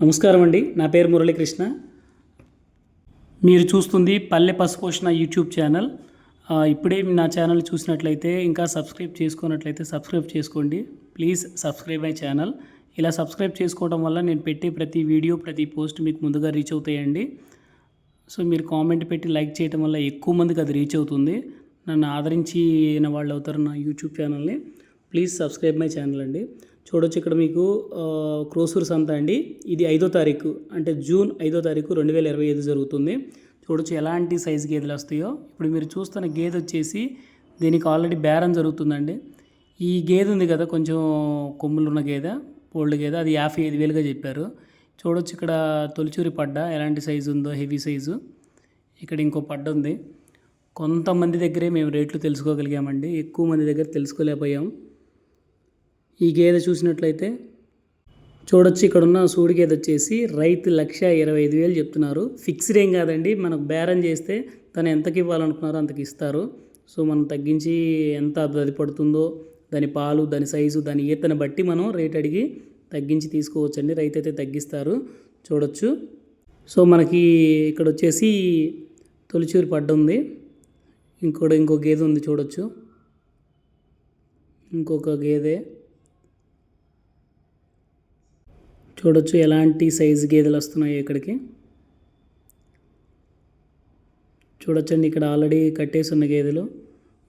నమస్కారం అండి. నా పేరు మురళీకృష్ణ. మీరు చూస్తుంది పల్లె పశుపోషణ యూట్యూబ్ ఛానల్. ఇప్పుడే నా ఛానల్ చూసినట్లయితే ఇంకా సబ్స్క్రైబ్ చేసుకున్నట్లయితే సబ్స్క్రైబ్ చేసుకోండి. Please subscribe my channel. ఇలా సబ్స్క్రైబ్ చేసుకోవడం వల్ల నేను పెట్టే ప్రతి వీడియో ప్రతి పోస్ట్ మీకు ముందుగా రీచ్ అవుతాయండి. సో మీరు కామెంట్ పెట్టి లైక్ చేయడం వల్ల ఎక్కువ మందికి అది రీచ్ అవుతుంది. నన్ను ఆదరించిన వాళ్ళు అవుతారు నా యూట్యూబ్ ఛానల్ని. ప్లీజ్ సబ్స్క్రైబ్ మై ఛానల్ అండి. చూడొచ్చు ఇక్కడ మీకు ఆ, క్రోసూర్ సంత అండి. ఇది ఐదో తారీఖు అంటే జూన్ ఐదో తారీఖు రెండు వేల ఇరవై ఐదు జరుగుతుంది. చూడొచ్చు ఎలాంటి సైజు గేదెలు వస్తాయో. ఇప్పుడు మీరు చూస్తున్న గేదె వచ్చేసి దీనికి ఆల్రెడీ బేరం జరుగుతుందండి. ఈ గేదె ఉంది కదా కొంచెం కొమ్ములు ఉన్న గేదె ఓల్డ్ గేదె అది యాభై ఐదు వేలుగా చెప్పారు. చూడొచ్చు ఇక్కడ తొలిచూరి పడ్డ ఎలాంటి సైజు ఉందో హెవీ సైజు. ఇక్కడ ఇంకో పడ్డ ఉంది. కొంతమంది దగ్గరే మేము రేట్లు తెలుసుకోగలిగామండి. ఎక్కువ మంది దగ్గర తెలుసుకోలేకపోయాం. ఈ గేదె చూసినట్లయితే చూడొచ్చు ఇక్కడ ఉన్న సూడి గేదె వచ్చేసి రైతు లక్ష ఇరవై ఐదు వేలు చెప్తున్నారు. ఫిక్స్డ్ ఏం కాదండి మనకు బేరం చేస్తే తను ఎంతకి ఇవ్వాలనుకున్నారో అంతకి ఇస్తారు. సో మనం తగ్గించి ఎంత అది పడుతుందో దాని పాలు దాని సైజు దాని ఈతని బట్టి మనం రేట్ అడిగి తగ్గించి తీసుకోవచ్చండి. రైతు అయితే తగ్గిస్తారు చూడొచ్చు. సో మనకి ఇక్కడ వచ్చేసి తొలిచూరి పడ్డ ఉంది. ఇంకోటి ఇంకో గేదె ఉంది చూడొచ్చు. ఇంకొక గేదె. చూడొచ్చు ఎలాంటి సైజు గేదెలు వస్తున్నాయి ఇక్కడికి. చూడొచ్చండి ఇక్కడ ఆల్రెడీ కట్టేసి ఉన్న గేదెలు.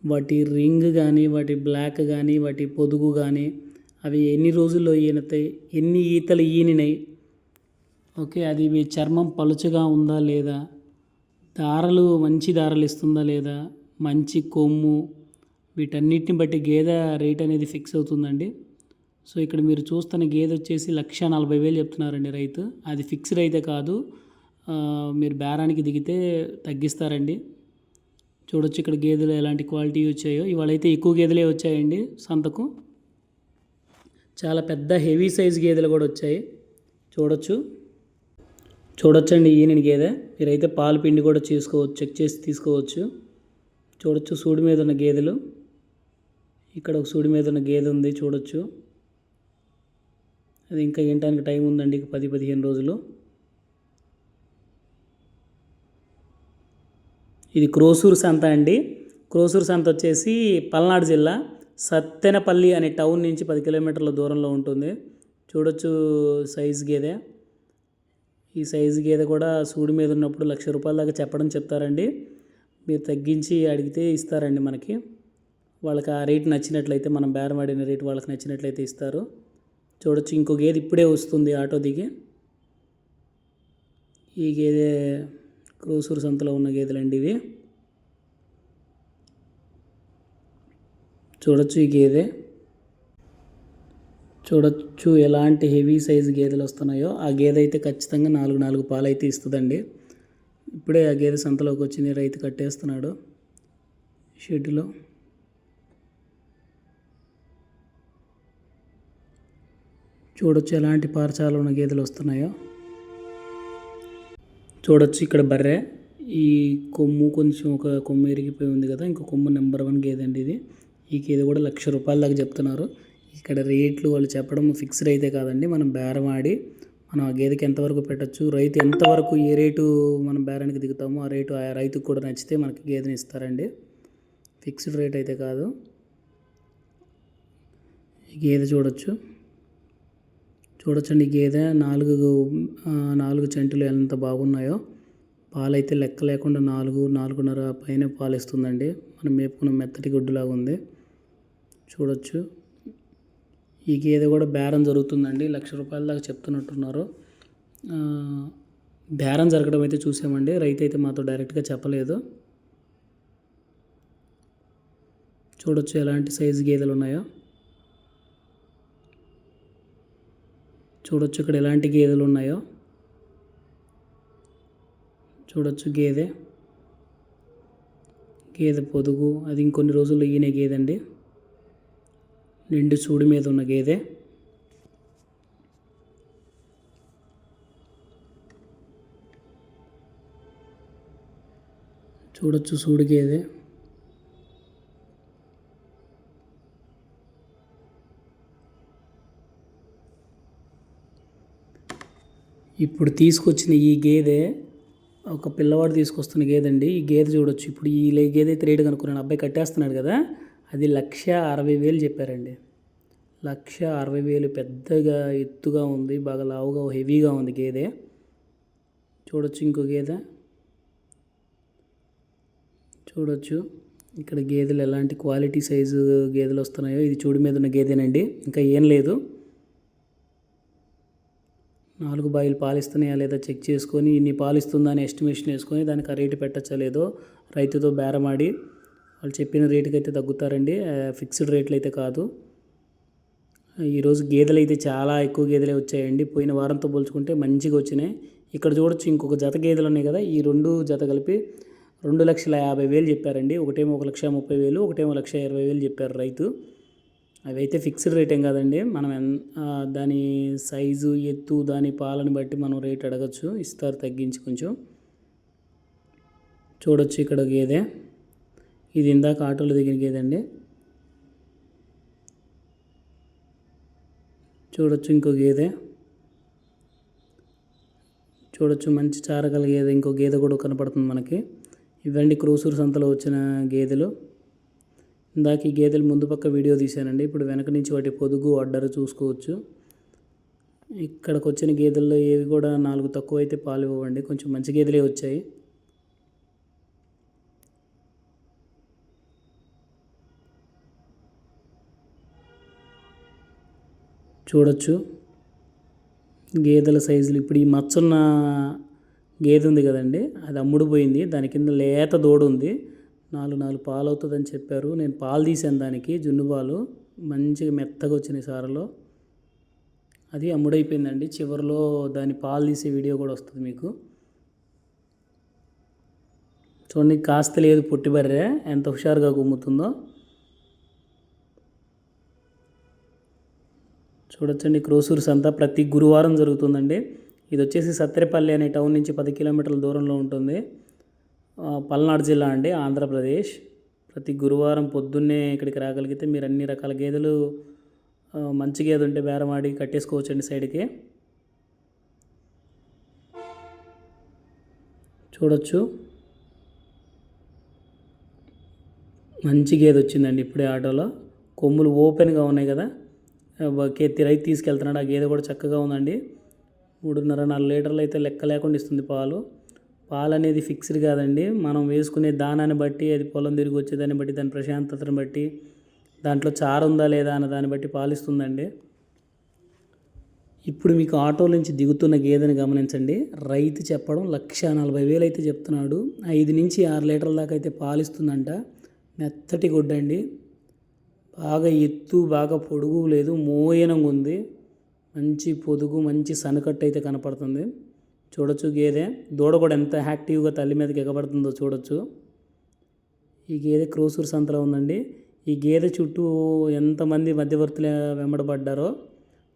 వాటి రింగ్ కానీ వాటి బ్లాక్ కానీ వాటి పొదుగు కానీ అవి ఎన్ని రోజుల్లో ఈనతాయి ఎన్ని ఈతలు ఈనినాయి. ఓకే అది మీ చర్మం పలుచగా ఉందా లేదా దారలు మంచి దారలు ఇస్తుందా లేదా మంచి కొమ్ము వీటన్నిటిని బట్టి గేదె రేట్ అనేది ఫిక్స్ అవుతుందండి. సో ఇక్కడ మీరు చూస్తున్న గేదె వచ్చేసి లక్ష నలభై వేలు చెప్తున్నారండి రైతు. అది ఫిక్స్డ్ అయితే కాదు. మీరు బేరానికి దిగితే తగ్గిస్తారండి. చూడొచ్చు ఇక్కడ గేదెలు ఎలాంటి క్వాలిటీ వచ్చాయో. ఇవాళ అయితే ఎక్కువ గేదెలే వచ్చాయండి సంతకు. చాలా పెద్ద హెవీ సైజ్ గేదెలు కూడా వచ్చాయి. చూడొచ్చు. చూడొచ్చండి ఈయన గేదె. మీరైతే పాలు పిండి కూడా చేసుకోవచ్చు. చెక్ చేసి తీసుకోవచ్చు. చూడొచ్చు సూడి మీద ఉన్న గేదెలు. ఇక్కడ ఒక సూడి మీద ఉన్న గేదె ఉంది. చూడొచ్చు. అది ఇంకా ఏంటానికి టైం ఉందండి పది పదిహేను రోజులు. ఇది క్రోసూరు సంత అండి. క్రోసూరు సంత వచ్చేసి పల్నాడు జిల్లా సత్తెనపల్లి అనే టౌన్ నుంచి పది కిలోమీటర్ల దూరంలో ఉంటుంది. చూడొచ్చు సైజు గేదె. ఈ సైజు గేదె కూడా సూడి మీద ఉన్నప్పుడు లక్ష రూపాయల దాకా చెప్పడం చెప్తారండి. మీరు తగ్గించి అడిగితే ఇస్తారండి మనకి. వాళ్ళకి ఆ రేట్ నచ్చినట్లయితే మనం బేరం ఆడిన రేట్ వాళ్ళకి నచ్చినట్లయితే ఇస్తారు. చూడొచ్చు. ఇంకో గేదె ఇప్పుడే వస్తుంది ఆటో దిగి. ఈ గేదె క్రోసూరు సంతలో ఉన్న గేదెలండి ఇవి. చూడొచ్చు ఈ గేదె. చూడొచ్చు ఎలాంటి హెవీ సైజు గేదెలు వస్తున్నాయో. ఆ గేదె అయితే ఖచ్చితంగా నాలుగు నాలుగు పాలు అయితే ఇస్తుందండి. ఇప్పుడే ఆ గేదె సంతలోకి వచ్చింది రైతు కట్టేస్తున్నాడు. షెడ్లో చూడొచ్చు ఎలాంటి పారచాలు ఉన్న గేదెలు వస్తున్నాయో. చూడొచ్చు ఇక్కడ బర్రె. ఈ కొమ్ము కొంచెం ఒక కొమ్ము ఇరిగిపోయి ఉంది కదా ఇంకో కొమ్ము నెంబర్ వన్ గేదె అండి ఇది. ఈ గేదె కూడా లక్ష రూపాయల దాకా చెప్తున్నారు. ఇక్కడ రేట్లు వాళ్ళు చెప్పడం ఫిక్స్డ్ అయితే కాదండి మనం బేరం ఆడి మనం ఆ గేదెకి ఎంతవరకు పెట్టచ్చు రైతు ఎంతవరకు ఏ రేటు మనం బేరానికి దిగుతామో ఆ రేటు ఆ రైతుకు కూడా నచ్చితే మనకి గేదెని ఇస్తారండి. ఫిక్స్డ్ రేట్ అయితే కాదు. ఈ గేదె చూడొచ్చు. చూడొచ్చండి గేదె. నాలుగు నాలుగు చెంటులు ఎంత బాగున్నాయో. పాలైతే లెక్క లేకుండా నాలుగు నాలుగున్నర పైన పాలు ఇస్తుందండి మనం మేపుకున్న మెత్తటి గుడ్డులాగా ఉంది. చూడొచ్చు. ఈ గేదె కూడా బేరం జరుగుతుందండి. లక్ష రూపాయల దాకా చెప్తున్నట్టున్నారు. బేరం జరగడం అయితే చూసామండి. రైతు అయితే మాతో డైరెక్ట్గా చెప్పలేదు. చూడొచ్చు ఎలాంటి సైజు గేదెలు ఉన్నాయో. చూడొచ్చు ఇక్కడ ఎలాంటి గేదెలు ఉన్నాయో. చూడొచ్చు గేదె. గేదె పొదుగు. అది ఇంకొన్ని రోజుల్లో ఈయన గేదె అండి నిండు సూడి మీద ఉన్న గేదె. చూడొచ్చు సూడు గేదె. ఇప్పుడు తీసుకొచ్చిన ఈ గేదె ఒక పిల్లవాడు తీసుకొస్తున్న గేదె అండి ఈ గేదె చూడొచ్చు. ఇప్పుడు ఈ లే- గేదె అయితే రేటు కనుక్కున్నాను. అబ్బాయి కట్టేస్తున్నాడు కదా అది లక్ష అరవై వేలు చెప్పారండి. లక్ష అరవై వేలు పెద్దగా ఎత్తుగా ఉంది బాగా లావుగా హెవీగా ఉంది గేదె. చూడొచ్చు ఇంకో గేదె. చూడొచ్చు ఇక్కడ గేదెలు ఎలాంటి క్వాలిటీ సైజు గేదెలు వస్తున్నాయో. ఇది చూడు మీద ఉన్న గేదెనండి. ఇంకా ఏం లేదు. నాలుగు బాయిలు పాలిస్తున్నాయా లేదా చెక్ చేసుకొని ఇన్ని పాలిస్తుందా అని ఎస్టిమేషన్ వేసుకొని దానికి ఆ రేటు పెట్టచ్చా లేదో రైతుతో బేరమాడి వాళ్ళు చెప్పిన రేటుకి అయితే తగ్గుతారండి ఫిక్స్డ్ రేట్లు అయితే కాదు. ఈరోజు గేదెలు అయితే చాలా ఎక్కువ గేదెలే వచ్చాయండి. పోయిన వారంతో పోల్చుకుంటే మంచిగా వచ్చినాయి. ఇక్కడ చూడొచ్చు ఇంకొక జత గేదెలు ఉన్నాయి కదా ఈ రెండు జత కలిపి రెండు లక్షల యాభై వేలు చెప్పారండి. ఒకటేమో ఒక లక్ష ముప్పై వేలు ఒకటేమో లక్ష ఇరవై వేలు చెప్పారు రైతు. అవైతే ఫిక్స్డ్ రేట్ ఏం కాదండి. మనం ఎన్- దాని సైజు ఎత్తు దాని పాలను బట్టి మనం రేట్ అడగచ్చు. ఇస్తారు తగ్గించి కొంచెం. చూడొచ్చు ఇక్కడ గేదె. ఇది ఇందాక ఆటోలు దిగిన గేదె అండి చూడొచ్చు ఇంకో గేదె. చూడొచ్చు మంచి చారగల గేదె. ఇంకో గేదె కూడా కనపడుతుంది మనకి. ఇవండి క్రూసూరు సంతలో వచ్చిన గేదెలు. ఇందాక ఈ గేదెలు ముందు పక్క వీడియో తీశానండి. ఇప్పుడు వెనక నుంచి వాటి పొదుగు అడ్డరు చూసుకోవచ్చు. ఇక్కడికి వచ్చిన గేదెల్లో ఏవి కూడా నాలుగు తక్కువ అయితే పాలు ఇవ్వండి. కొంచెం మంచి గేదెలే వచ్చాయి. చూడొచ్చు. గేదెల సైజులు ఇప్పుడు ఈ మచ్చున్న గేదె ఉంది కదండి. అది అమ్ముడుపోయింది. దాని కింద లేత దూడ ఉంది. నాలుగు నాలుగు పాలు అవుతుందని చెప్పారు. నేను పాలు తీసాను దానికి జున్ను పాలు. మంచిగా మెత్తగా వచ్చినాయి సారలో. అది అమ్ముడైపోయిందండి. చివరిలో దాని పాలు తీసే వీడియో కూడా వస్తుంది మీకు. చూడండి కాస్త లేదు పుట్టి బర్రె. ఎంత హుషారుగా గుమ్ముతుందో. చూడొచ్చండి క్రోసూరు సంత ప్రతి గురువారం జరుగుతుందండి. ఇది వచ్చేసి సత్రేపల్లి అనే టౌన్ నుంచి పది కిలోమీటర్ల దూరంలో ఉంటుంది. పల్నాడు జిల్లా అండి ఆంధ్రప్రదేశ్. ప్రతి గురువారం పొద్దున్నే ఇక్కడికి రాగలిగితే మీరు అన్ని రకాల గేదెలు మంచి గేదె ఉంటే బేరమాడి కట్టేసుకోవచ్చండి సైడ్కి. చూడొచ్చు. మంచి గేదె వచ్చిందండి ఇప్పుడే ఆటోలో. కొమ్ములు ఓపెన్గా ఉన్నాయి కదా. ఎత్తి రైతు తీసుకెళ్తున్నాడు. ఆ గేదె కూడా చక్కగా ఉందండి. మూడున్నర నాలుగు లీటర్లు అయితే లెక్క లేకుండా ఇస్తుంది పాలు. పాలు అనేది ఫిక్స్డ్ కాదండి. మనం వేసుకునే దానాన్ని బట్టి అది పొలం తిరిగి వచ్చేదాన్ని బట్టి దాని ప్రశాంతతను బట్టి దాంట్లో చారు ఉందా లేదా అన్న దాన్ని బట్టి పాలిస్తుందండి. ఇప్పుడు మీకు ఆటో నుంచి దిగుతున్న గేదెని గమనించండి. రైతు చెప్పడం లక్ష నలభై వేలు అయితే చెప్తున్నాడు. ఐదు నుంచి ఆరు లీటర్ల దాకా అయితే పాలిస్తుందంట. మెత్తటి గుడ్డండి బాగా ఎత్తు బాగా పొడుగు లేదు మోయనంగా ఉంది. మంచి పొదుగు మంచి సనకట్టు అయితే కనపడుతుంది. చూడొచ్చు గేదె. దూడ కూడా ఎంత యాక్టివ్గా తల్లి మీదకి ఎగబడుతుందో చూడొచ్చు. ఈ గేదె క్రూసూరు సంతలో ఉందండి. ఈ గేదె చుట్టూ ఎంతమంది మధ్యవర్తులు వెంబడబడ్డారో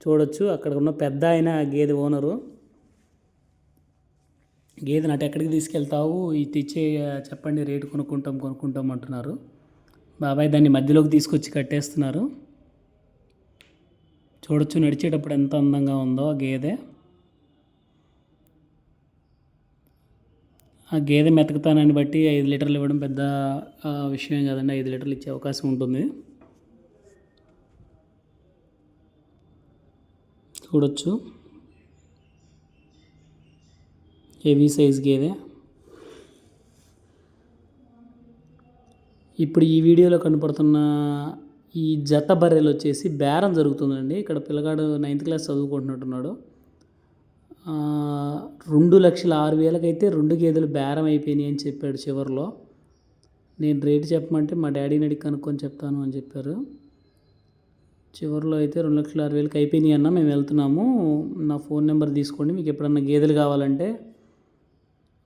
చూడొచ్చు. అక్కడ ఉన్న పెద్ద ఆయన గేదె ఓనరు. గేదె నాటి ఎక్కడికి తీసుకెళ్తావు? ఇది తెచ్చే చెప్పండి రేటు కొనుక్కుంటాం కొనుక్కుంటాం అంటున్నారు. బాబాయ్ దాన్ని మధ్యలోకి తీసుకొచ్చి కట్టేస్తున్నారు. చూడొచ్చు నడిచేటప్పుడు ఎంత అందంగా ఉందో ఆ గేదె. ఆ గేదె మెతకతానాన్ని బట్టి ఐదు లీటర్లు ఇవ్వడం పెద్ద విషయం కదండి. ఐదు లీటర్లు ఇచ్చే అవకాశం ఉంటుంది. చూడొచ్చు. హెవీ సైజ్ గేదె. ఇప్పుడు ఈ వీడియోలో కనపడుతున్న ఈ జత బర్రెలు వచ్చేసి బేరం జరుగుతుందండి. ఇక్కడ పిల్లగాడు నైన్త్ క్లాస్ చదువుకుంటున్నట్టున్నాడు. రెండు లక్షల ఆరు వేలకైతే రెండు గేదెలు బేరం అయిపోయినాయి అని చెప్పాడు చివరిలో. నేను రేటు చెప్పమంటే మా డాడీని అడిగి కనుక్కొని చెప్తాను అని చెప్పారు. చివరిలో అయితే రెండు లక్షల ఆరు వేలకి అయిపోయినాయి అన్న మేము వెళ్తున్నాము. నా ఫోన్ నెంబర్ తీసుకోండి మీకు ఎప్పుడన్నా గేదెలు కావాలంటే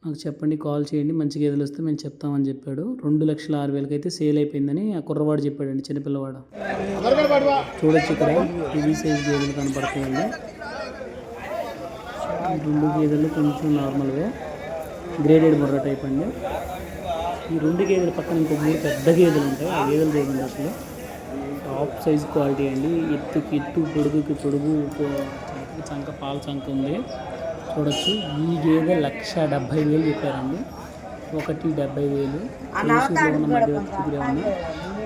నాకు చెప్పండి కాల్ చేయండి మంచి గేదెలు వస్తే మేము చెప్తామని చెప్పాడు. రెండు లక్షల ఆరు వేలకి అయితే సేల్ అయిపోయిందని ఆ కుర్రవాడు చెప్పాడండి చిన్నపిల్లవాడు. చూడొచ్చు ఇక్కడ టీవీ సైజ్ గేదెలు కనపడుతున్నాయండి ఈ రెండు గేదెలు కొంచెం నార్మల్గా గ్రేడెడ్ బుర్ర టైప్ అండి. ఈ రెండు గేదెల పక్కన ఇంకో మూడు పెద్ద గేదెలు ఉంటాయి. ఆ గేదెలు చూడండి అసలు. టాప్ సైజ్ క్వాలిటీ అండి. ఎత్తుకి ఎత్తు పొడుగుకి పొడుగు చంక పాల చంక ఉంది. చూడొచ్చు. ఈ గేదె లక్ష డెబ్భై వేలు చెప్పారండి. ఒకటి డెబ్భై వేలు. ఉన్న ఉన్న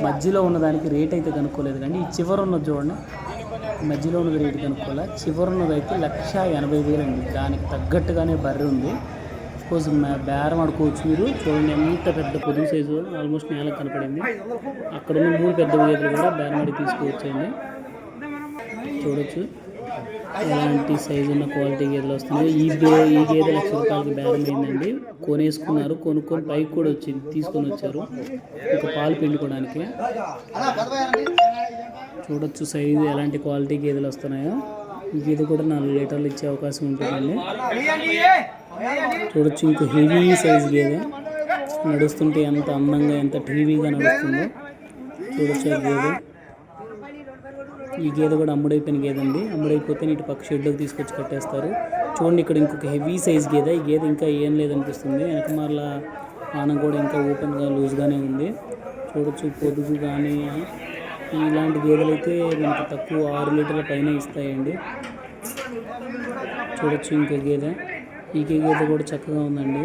మధ్యలో ఉన్న దానికి రేట్ అయితే కనుక్కోలేదు కానీ ఈ చివర ఉన్నది చూడండి. మధ్యలో ఉన్నది రేటు కనుక్కోలే చివరి ఉన్నది అయితే లక్ష ఎనభై వేలు అండి. దానికి తగ్గట్టుగానే బర్రె ఉంది. కోసం బేరం ఆడుకోవచ్చు మీరు. చూడండి ఎంత పెద్ద పొదుగు సైజు. ఆల్మోస్ట్ నేలకు కనపడింది. అక్కడ ఉన్న మూడు పెద్ద గేదెలు కూడా బేరం ఆడి తీసుకోవచ్చండి. చూడొచ్చు. ఎలాంటి సైజు ఉన్న క్వాలిటీ గేదెలు వస్తున్నాయి ఈ గే ఈ గేదె లక్ష రూపాయలకి బేరమైందండి కొనేసుకున్నారు కొనుక్కొని పైకి కూడా వచ్చింది తీసుకొని వచ్చారు. ఒక పాలు పిండుకోవడానికి. చూడొచ్చు సైజు ఎలాంటి క్వాలిటీ గేదెలు వస్తున్నాయో. గేదె కూడా నాలుగు లీటర్లు ఇచ్చే అవకాశం ఉంటుందండి. చూడొచ్చు ఇంకో హెవీ సైజ్ గేదె. నడుస్తుంటే ఎంత అందంగా ఎంత టీవీగా నడుస్తుందో. చూడొచ్చు గేదె. ఈ గేదె కూడా అమ్ముడైపోయిన గేదె అండి. అమ్ముడైపోతే ఇటు పక్క షెడ్లోకి తీసుకొచ్చి కట్టేస్తారు. చూడండి ఇక్కడ ఇంకొక హెవీ సైజ్ గేదె. ఈ గేదె ఇంకా ఏం లేదనిపిస్తుంది. వెనక మరలా ఆనం కూడా ఇంకా ఓపెన్గా లూజ్గానే ఉంది. చూడొచ్చు పొదుగు కానీ ఇలాంటి గేదెలు అయితే మనకు తక్కువ ఆరు లీటర్ల పైన ఇస్తాయండి. చూడొచ్చు ఇంకో గేదె. ఈ గేదె కూడా చక్కగా ఉందండి.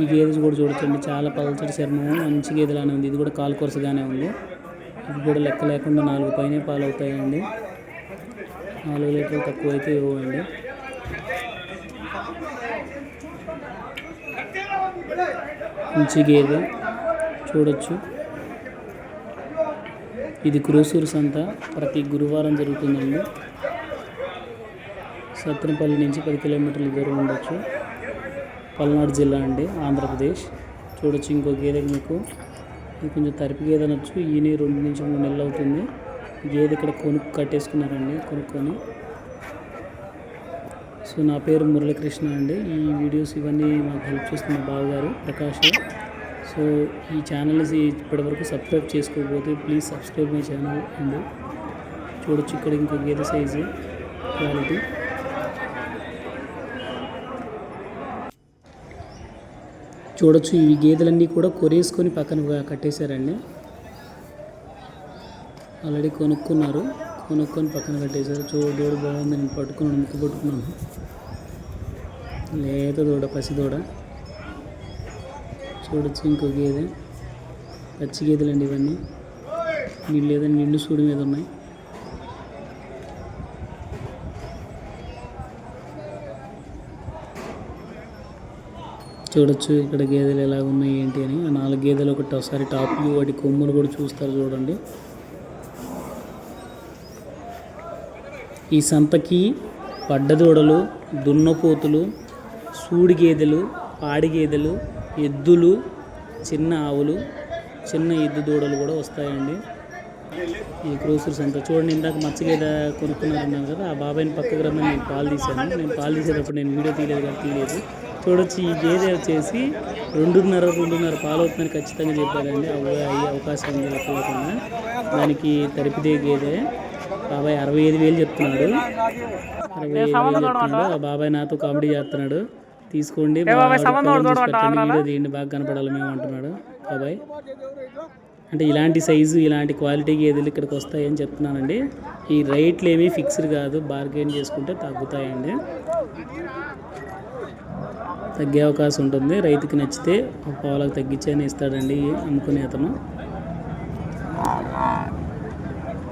ఈ గేదె కూడా చూడొచ్చండి. చాలా పలచటి చర్మం మంచి గేదెలానే ఉంది. ఇది కూడా కాలు కొరసగానే ఉంది. ఇది కూడా లెక్క లేకుండా నాలుగు పైనే పాలు అవుతాయండి నాలుగు లీటర్లు తక్కువ అయితే ఇవ్వండి. మంచి గేదె చూడొచ్చు. ఇది క్రూసూరు సంత. ప్రతి గురువారం జరుగుతుందండి. సత్రంపల్లి నుంచి పది కిలోమీటర్ల దూరం ఉండొచ్చు. పల్నాడు జిల్లా అండి ఆంధ్రప్రదేశ్. చూడొచ్చు ఇంకో గేదె మీకు. ఇది కొంచెం తరిపి గేదె అనొచ్చు ఈయన రెండు నుంచి మూడు నెలలు అవుతుంది. గేదె ఇక్కడ కొనుక్కు కట్టేసుకున్నారండి కొనుక్కొని. సో నా పేరు మురళీకృష్ణ అండి. ఈ వీడియోస్ ఇవన్నీ మాకు హెల్ప్ చేస్తున్న బావగారు ప్రకాష్. సో ఈ ఛానల్స్ ఇప్పటివరకు సబ్స్క్రైబ్ చేసుకోకపోతే ప్లీజ్ సబ్స్క్రైబ్ మై ఛానల్ అండి. చూడొచ్చు ఇక్కడ ఇంకో గేదె సైజు క్వాలిటీ. చూడొచ్చు. ఈ గేదెలన్నీ కూడా కొరేసుకొని పక్కన కట్టేశారండి. ఆల్రెడీ కొనుక్కున్నారు. కొనుక్కొని పక్కన కట్టేశారు. చూడు దూడ బాగుంది. నేను పట్టుకున్నాను ముక్కు పట్టుకున్నాను. లేత దూడ పసి దూడ. చూడొచ్చు ఇంకో గేదె. పచ్చి గేదెలండి ఇవన్నీ. నీళ్ళు లేదని నిండు సూడి మీద ఉన్నాయి. చూడొచ్చు ఇక్కడ గేదెలు ఎలా ఉన్నాయి ఏంటి అని. ఆ నాలుగు గేదెలు ఒకటి ఒకసారి టాప్ వ్యూ వాటి కొమ్ములు కూడా చూస్తారు చూడండి. ఈ సంతకి పడ్డదూడలు దున్నపోతులు సూడి గేదెలు పాడి గేదెలు ఎద్దులు చిన్న ఆవులు చిన్న ఎద్దు దూడలు కూడా వస్తాయండి. ఈ క్రూసర్ సంత చూడండి ఇందాక మచ్చగేద గేదె కొనుక్కున్నారన్నాను కదా ఆ బాబాయిని పక్కకు రమ్మని నేను పాలు తీశాను. నేను పాలు తీసేటప్పుడు నేను వీడియో తీయలేదు కానీ తీయలేదు. చూడొచ్చు ఈ గేదె వచ్చేసి రెండున్నర రెండున్నర పాలు అవుతుందని ఖచ్చితంగా చెప్పారండి అయ్యే అవకాశం ఉంది దానికి తరిపిదే గేదె. బాబాయ్ అరవై ఐదు వేలు చెప్తున్నాడు. అరవై ఐదు వేలు చెప్తున్నాడు. ఆ బాబాయ్ నాతో కామెడీ చేస్తున్నాడు. తీసుకోండి. తీయండి బాగా కనపడాలి మేము అంటున్నాడు బాబాయ్. అంటే ఇలాంటి సైజు ఇలాంటి క్వాలిటీ గేదెలు ఇక్కడికి వస్తాయని చెప్తున్నానండి. ఈ రేట్లు ఏమీ ఫిక్స్డ్ కాదు. బార్గెన్ చేసుకుంటే తగ్గుతాయండి. తగ్గే అవకాశం ఉంటుంది. రైతుకి నచ్చితే ఒక పావులకు తగ్గించని ఇస్తాడండి అమ్ముకునే అతను.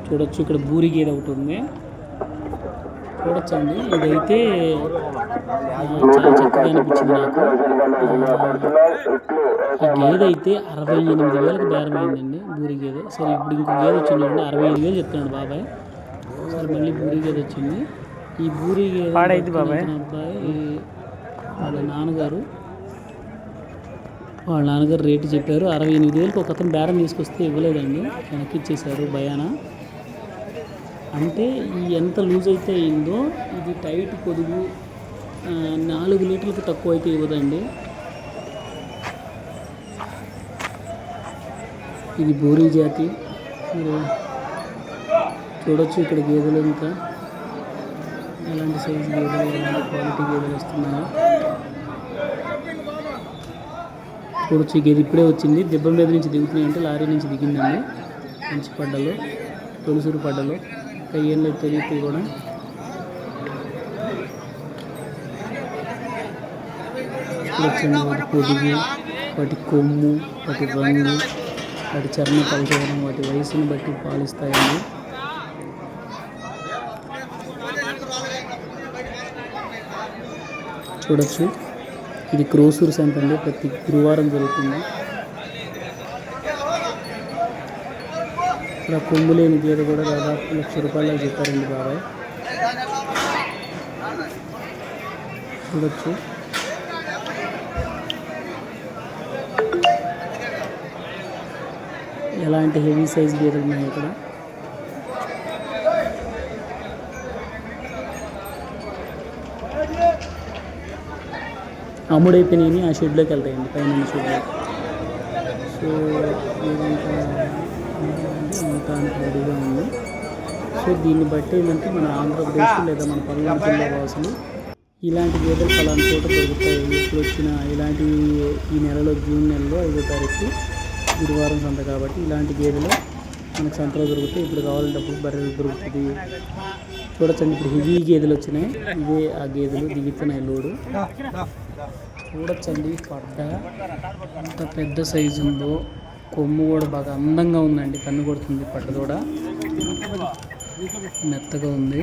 చూడొచ్చు ఇక్కడ బూరి గేదె ఒకటి ఉంది. చూడొచ్చండి. ఇదైతే చాలా చక్కగా అనిపించింది నాకు. ఆ, ఈ గేదె అయితే అరవై ఎనిమిది వేలకు బేరం అయిందండి బూరి గేదె సరే ఇప్పుడు ఇంకో గేదె వచ్చింది అరవై ఐదు వేలు చెప్తున్నాడు బాబాయ్. సరే మళ్ళీ బూరి గేదె వచ్చింది. ఈ బూరి గేదె బాబాయ్. అబ్బాయి వాళ్ళ నాన్నగారు వాళ్ళ నాన్నగారు రేటు చెప్పారు. అరవై ఎనిమిది వేలకు ఒక అతను బేరం తీసుకొస్తే ఇవ్వలేదండి. వెనక్కి ఇచ్చేశారు భయాన. అంటే ఈ ఎంత లూజ్ అయితే అయిందో ఇది టైట్ పొదుగు నాలుగు లీటర్లకు తక్కువ అయితే ఇవ్వదండి. ఇది బోరీ జాతి. మీరు చూడొచ్చు ఇక్కడ గేదెలు ఇంకా. ఎలాంటి సైజ్ గేదెలు ఎలాంటి క్వాలిటీ గేదెలు వస్తున్నాయో కూర్చి గేది ఇప్పుడే వచ్చింది. దెబ్బ మీద నుంచి దిగుతున్నాయి అంటే లారీ నుంచి దిగిందండి. మంచి పడ్డలో తొలిసూరు పడ్డలో. కయ్యేళ్ళు తెలియతే కూడా వచ్చింది వాటి పొడిగి వాటి కొమ్ము వాటి రంగు వాటి చర్మ కలిసేయడం వాటి వయసును బట్టి పాలిస్తాయండి. చూడొచ్చు. ఇది క్రోసూర్ సంత అండి. ప్రతి గురువారం జరుగుతుంది. ఇక్కడ కొమ్ము లేని గేదె కూడా దాదాపు లక్ష రూపాయలు చెప్పారండి బాబాయ్. చూడొచ్చు. ఎలాంటి హెవీ సైజ్ గేదెలు ఉన్నాయి ఇక్కడ? అమ్ముడైపోయినాయి ఆ షెడ్లోకి వెళ్తాయండి పైన షెడ్లో. సో ఇంకా రెడీగా ఉంది. సో దీన్ని బట్టి ఏంటంటే మన ఆంధ్రప్రదేశ్ లేదా మన పల్నాడు జిల్లా వాసులు ఇలాంటి గేదెలు పలానా చోట దొరుకుతాయి ఇప్పుడు వచ్చిన ఇలాంటి ఈ నెలలో జూన్ నెలలో ఐదో తారీఖు గురువారం సంత కాబట్టి ఇలాంటి గేదెలు మనకు సంతలో దొరుకుతాయి. ఇప్పుడు కావాలంటే అప్పుడు బర్రెలు దొరుకుతుంది చూడొచ్చండి ఇప్పుడు హెవీ గేదెలు వచ్చినాయి. ఇవే ఆ గేదెలు దిగుతున్నాయి లోడు. చూడొచ్చండి పడ్డ. ఎంత పెద్ద సైజు ఉందో. కొమ్ము కూడా బాగా అందంగా ఉందండి కన్ను కొడుతుంది పడ్డ కూడా. మెత్తగా ఉంది.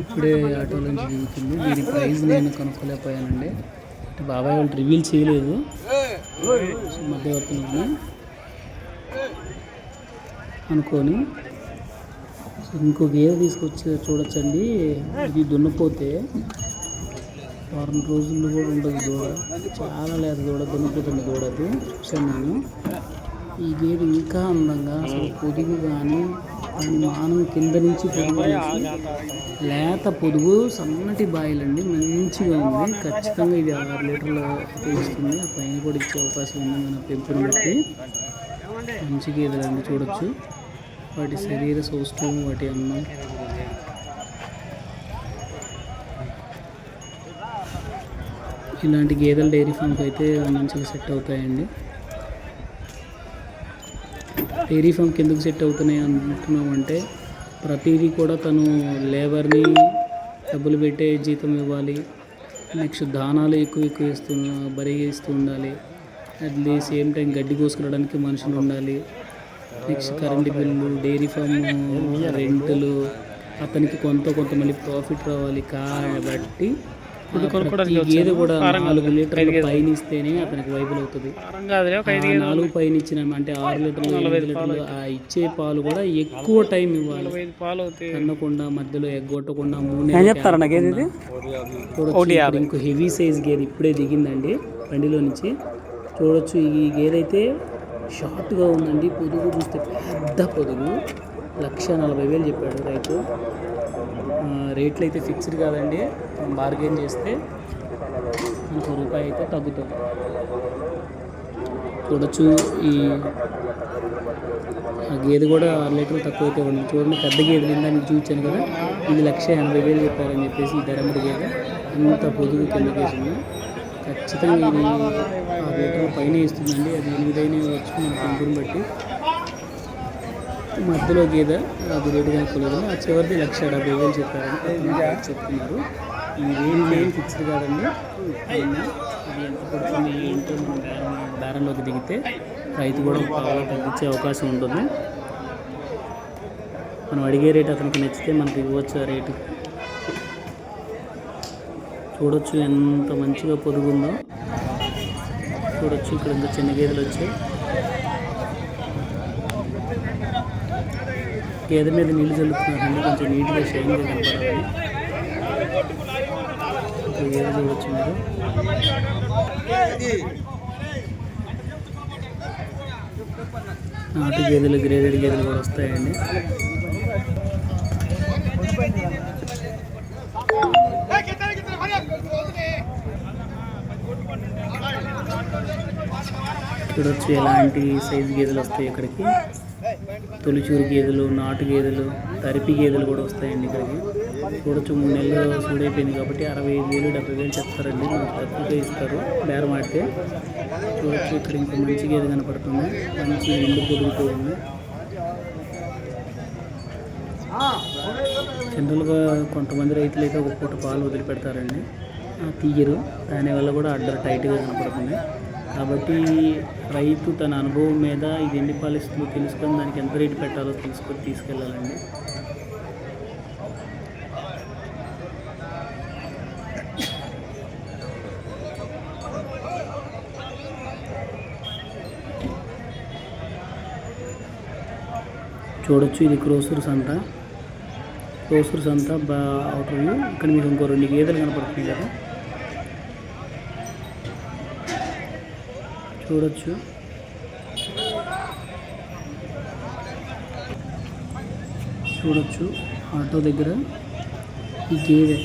ఇప్పుడే ఆటో నుంచి దిగుతుంది. దీని ప్రైస్ నేను కనుక్కోలేకపోయానండి. అంటే బాబాయ్ వాళ్ళు రివీల్ చేయలేదు. సో మధ్యవర్తులని అనుకొని సో ఇంకో తీసుకొచ్చి చూడొచ్చండి. ఇది దున్నపోతే వారం రోజుల్లో కూడా ఉండదు దూడ చాలా లేదు దూడ దున్నపోతుంది దూడ అది. చూశాను ఈ గేదె ఇంకా అందంగా అసలు పొదుగు కానీ దాని మానం కింద నుంచి పొదుగు లేత పొదుగు సన్నటి బాయిలండి. మంచిగా ఉంది. ఖచ్చితంగా ఇది ఆరు లీటర్లు ఇస్తుంది ఆ పైన కూడా ఇచ్చే అవకాశం ఉంది మన పెంపుని బట్టి. మంచి గేదెలండి చూడొచ్చు. వాటి శరీర సౌష్ఠవం వాటి అన్నం. ఇలాంటి గేదెలు డైరీ ఫామ్కి అయితే మంచిగా సెట్ అవుతాయండి. డైరీ ఫామ్కి ఎందుకు సెట్ అవుతున్నాయి అనుకున్నామంటే ప్రతిదీ కూడా తను లేబర్ని డబ్బులు పెట్టే జీతం ఇవ్వాలి నెక్స్ట్ దానాలు ఎక్కువ ఎక్కువ ఇస్తున్న బరిగా ఇస్తూ ఉండాలి అట్ ది సేమ్ టైం గడ్డి కోసుకురావడానికి మనుషులు ఉండాలి next current bill dairy farm రెంట్లు అతనికి కొంత కొంత మళ్ళీ ప్రాఫిట్ రావాలి కాబట్టి ప్రతి గేదె కూడా నాలుగు లీటర్ల పైన ఇస్తేనే అతనికి వైబుల్ అవుతుంది. నాలుగు పైన ఇచ్చిన అంటే ఆరు లీటర్లు ఎనిమిది లీటర్లు ఆ ఇచ్చే పాలు కూడా ఎక్కువ టైం ఇవ్వాలి. కన్నకుండా మధ్యలో ఎగ్గొట్టకుండా మూడు ఇక్కడ ఇంకో హెవీ సైజ్ గేదె ఇప్పుడే దిగిందండి బండిలో నుంచి. చూడొచ్చు ఈ గేదె అయితే షార్ట్గా ఉందండి పొదుగు చూస్తే పెద్ద పొదుగు. లక్ష నలభై వేలు చెప్పాడు రైతు. రేట్లు అయితే ఫిక్స్డ్ కాదండి. బార్గెన్ చేస్తే ఇంకో రూపాయి అయితే తగ్గుతుంది. చూడొచ్చు ఈ ఆ గేదె కూడా ఆరు లీటర్లు తక్కువ అయితే ఉంది. చూడండి పెద్ద గేదె నిండా నేను చూపించాను కదా. ఇది లక్ష ఎనభై వేలు చెప్పారని చెప్పేసి ఈ ధరముడి గేదె. ఇంత పొదుగు కిందకేసింది ఖచ్చితంగా ఇది ఆరు లీటర్ల పైన ఇస్తుందండి. అది ఎనిమిదైనా వచ్చి మన పంపుని బట్టి. మధ్యలో గేదె అది రేటు కనుక్కోలేదు. ఆ చివరిది లక్ష డెబ్బై వేలు చెప్పారని చెప్తున్నారు. ఈ రేట్ ఏం ఫిక్స్డ్ కాదండి. అది ఎంత పడుతుంది ఏంటో మనం బేరం బేరంలోకి దిగితే రైతు కూడా బాగా తగ్గించే అవకాశం ఉంటుంది. మనం అడిగే రేట్ అతనికి నచ్చితే మనకి ఇవ్వచ్చు ఆ రేటు. చూడొచ్చు ఎంత మంచిగా పొరుగుందో చూడొచ్చు ఇక్కడ ఇంకా చిన్న గేదెలు వచ్చాయి. గేదె మీద నీళ్ళు చల్లుతున్నారండి కొంచెం నీట్గా షైన్గా కనపడాలి. ఇంకా ఏదో చూడొచ్చు మీరు? నాటు గేదెలు గ్రేడెడ్ గేదెలు కూడా వస్తాయండి. చూడొచ్చు ఎలాంటి సైజు గేదెలు వస్తాయి ఇక్కడికి? తొలిచూరు గేదెలు నాటు గేదెలు తరిపి గేదెలు కూడా వస్తాయండి ఇక్కడికి. చూడొచ్చు మూడు నెలలు సూడైపోయింది కాబట్టి అరవై ఐదు వేలు డెబ్బై వేలు చెప్తారండి. మనకు తక్కువగా ఇస్తారు. బేరం ఆడితే చూడొచ్చు ఇక్కడ ఇంకో మంచి గేదె కనపడుతుంది. మంచి ఎండు పొదుగుతూ ఉంది జనరల్గా కొంతమంది రైతులు అయితే ఒక పూట పాలు వదిలిపెడతారండి. తీయరు. దానివల్ల కూడా అడ్డర్ టైట్గా కనపడుతుంది కాబట్టి రైతు తన అనుభవం మీద ఇది ఎన్ని పాలు ఇస్తుందో తెలుసుకొని దానికి ఎంత రేటు పెట్టాలో తెలుసుకొని తీసుకెళ్ళాలండి. చూడొచ్చు. ఇది క్రోసూర్ సంత క్రోసూర్ సంత బా అవుటర్ వ్యూ. ఇక్కడ మీకు ఇంకో రెండు గేదెలు కనపడుతున్నాయి కదా. చూడొచ్చు. చూడొచ్చు. ఆటో దగ్గర ఈ గేదె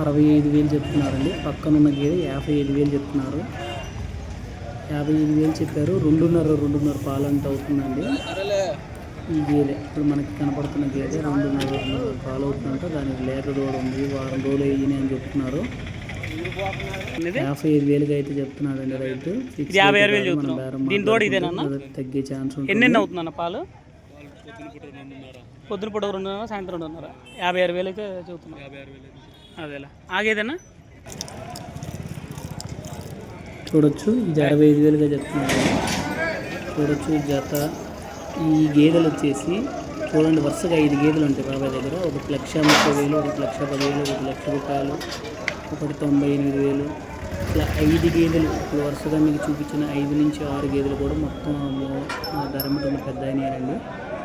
అరవై ఐదు వేలు చెప్తున్నారండి. పక్కనున్న గేదె యాభై ఐదు వేలు చెప్తున్నారు. యాభై ఐదు వేలు చెప్పారు. రెండున్నర రెండున్నర పాలు అవుతుందండి. ఈ గేదె ఇప్పుడు మనకి కనపడుతున్న గేదె రెండున్నర రెండున్నర పాలు అవుతుందంట. దానికి లీటర్ దూడ ఉంది. వారం రోజులు అయ్యింది అని చెప్తున్నారు. యాభై ఐదు వేలుగా అయితే చెప్తున్నాడండి రైతు. ఫిక్స్ యాభై ఆరు వేలు తగ్గే ఛాన్స్ ఎన్నెన్ని అవుతుందన్న పాలు? పొద్దున పూట రెండున్నర సాయంత్రం రెండున్నర. యాభై ఆరు వేలు అయితే చెబుతున్నాం. అదేలా. ఆగేదేనా చూడొచ్చు. ఇది అరవై ఐదు వేలుగా చెప్తున్నారు చూడొచ్చు. జత ఈ గేదెలు వచ్చేసి చూడండి వరుసగా ఐదు గేదెలు ఉంటాయి బాబాయ్ దగ్గర ఒకటి లక్ష ముప్పై వేలు ఒకటి లక్ష పదివేలు ఒకటి లక్ష రూపాయలు ఒకటి తొంభై ఎనిమిది వేలు ఇట్లా ఐదు గేదెలు ఇప్పుడు వరుసగా మీకు చూపించిన ఐదు నుంచి ఆరు గేదెలు కూడా మొత్తం ఆ ధర మీద పెద్ద అయినాయండి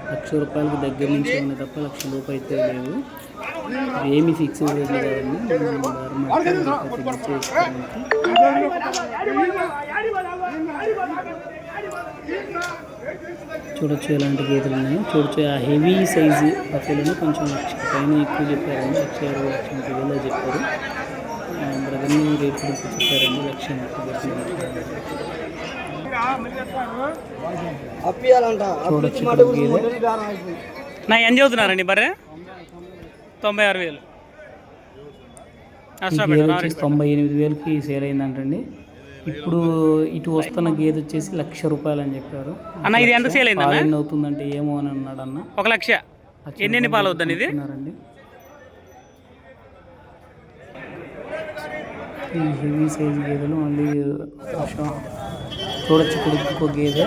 లక్ష రూపాయలకు దగ్గర నుంచి ఉన్నాయి తప్ప లక్ష రూపాయలు అయితే లేవు ఏమి ఫిక్స్ రేట్లు కాదండి మనం చూడొచ్చు ఎలాంటి గేదెలు ఉన్నాయో. చూడొచ్చు ఆ హెవీ సైజు బఫెలను కొంచెం లక్ష పైన ఎక్కువ చెప్పారండి లక్ష ఇరవై లక్ష ముప్పై వేలు చెప్పారు. బ్రదర్ని రేట్ ఎక్కువ చెప్పారండి. లక్ష ముప్పై చూడొచ్చు గేదె. నా ఏం చదువుతున్నారండి బర్రె? తొంభై ఆరు వేలు తొంభై ఎనిమిది వేలకి సేల్ అయిందంటండి. ఇప్పుడు ఇటు వస్తున్న గేదె వచ్చేసి లక్ష రూపాయలు అని చెప్పారు. అన్న ఇది ఎంత సేల్ పాలు ఎన్ని అవుతుందంటే ఏమో అని అన్నాడు అన్న ఒక లక్ష. ఎన్నెన్ని పాలు అవుతుంది ఇది? ఈ హెవీ సైజ్ గేదెలు మళ్ళీ చూడొచ్చు ఇక్కడ ఇంకో గేదె.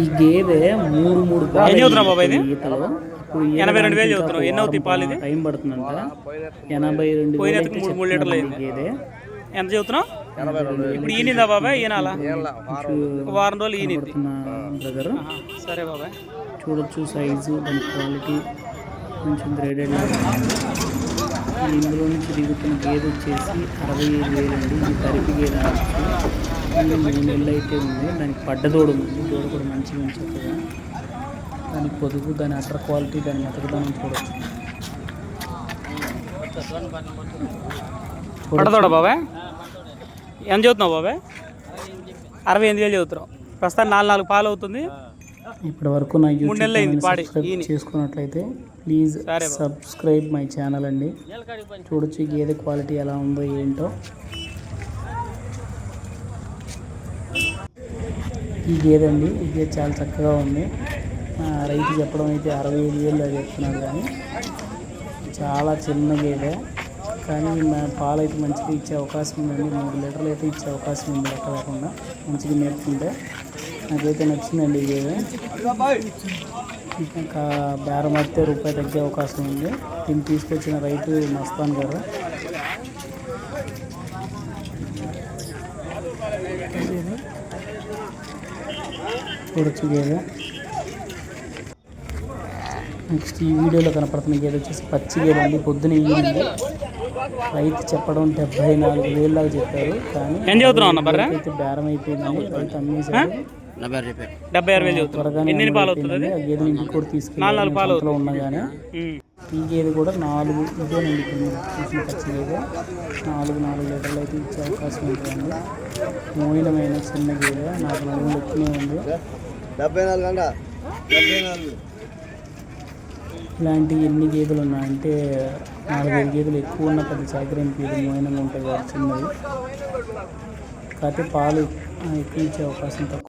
ఈ గేదె మూడు మూడు ఎన్ని? ఈతలో. ఇప్పుడు ఈత ఎనభై రెండు వేలు చదువుతున్నావు ఎన్ని అవుతాయి పాలు ఇది? టైం పడుతుందంట. ఎనభై రెండు గేదె. ఎంత చదువుతున్నావు? ఇప్పుడు ఈనిందా బాబాయ్? ఈనాలా వారం రోజులు. ఈనింది పడుతున్న బ్రదర్. సరే బాబాయ్. చూడొచ్చు సైజు దాని క్వాలిటీ. కొంచెం గ్రేడెడ్ ఇందులో నుంచి దిగుతున్న గేదె వచ్చేసి అరవై ఐదు వేలు అండి. ఇది తరిపి గేదె మూడు నెలలు అయితే ఉంది. దానికి పడ్డ దూడ ఉంది. దూడ కూడా మంచిగా ఉంది చక్కగా. దాని పొదుగు దాని అటర్ క్వాలిటీ దాని మెతకదనం చూడొచ్చు. పడతాడ బాబాయ్. ఎంత చదువుతున్నావు బాబాయ్? అరవై ఎనిమిది వేలు చదువుతున్నావు. ప్రస్తుతం నాలుగు నాలుగు పాలు అవుతుంది. ఇప్పటి వరకు నా యూట్యూబ్. చేసుకున్నట్లయితే ప్లీజ్ బాబు. సబ్స్క్రైబ్ మై ఛానల్ అండి. చూడొచ్చు గేదె క్వాలిటీ ఎలా ఉందో ఏంటో. ఈ గేదె అండి ఈ గేదె చాలా చక్కగా ఉంది. రైతు చెప్పడం అయితే అరవై ఐదు వేలు అది చెప్తున్నాడు కానీ చాలా చిన్న గేదె కానీ మా పాలు అయితే మంచిగా ఇచ్చే అవకాశం ఉందండి. మూడు లీటర్లు అయితే ఇచ్చే అవకాశం ఉంది లెక్క లేకుండా. మంచిగా నేర్చుకుంటే నాకైతే నచ్చిందండి ఇది గేదె ఇంకా బేరం అయితే రూపాయి తగ్గే అవకాశం ఉంది. దీన్ని తీసుకొచ్చిన రైతు మస్తాన్ గారు. చూడొచ్చు గేదె నెక్స్ట్ ఈ వీడియోలో కనపడుతున్న గేదె వచ్చేసి పచ్చి గేదె అండి. పొద్దున ఈవినింగ్ రైతు చెప్పడం డెబ్బై నాలుగు వేలు లాగా చెప్పారు కానీ ఏం చదువుతున్నావు అన్న బర్రె? అయితే బేరం అయిపోయిందండి రైతు అమ్మేశారు డెబ్బై ఆరు వేలు చదువుతున్నావు. త్వరగానే ఎన్ని పాలు అవుతుంది అయిపోయిందండి. ఆ గేదెని ఇంటికి కూడా తీసుకెళ్ళి పాలు. ఈ గేదె కూడా నాలుగు ఇదేనండి ఇప్పుడు మీరు చూసిన పచ్చి గేదె నాలుగు నాలుగు లీటర్లు అయితే ఇచ్చే అవకాశం ఉంటుందండి. మోయినమైన చిన్న గేదె నాకు ఎక్కువనే ఉంది. డెబ్బై నాలుగు అంట. డెబ్బై నాలుగు. ఇలాంటి ఎన్ని గేదెలు ఉన్నాయంటే నాలుగైదు గేదెలు ఎక్కువ ఉన్న పెద్ద చాకరైన గేదెలు మోయనంగా ఉంటుంది చిన్నది కాకపోతే పాలు ఎక్కువ ఇచ్చే అవకాశం తక్కువ.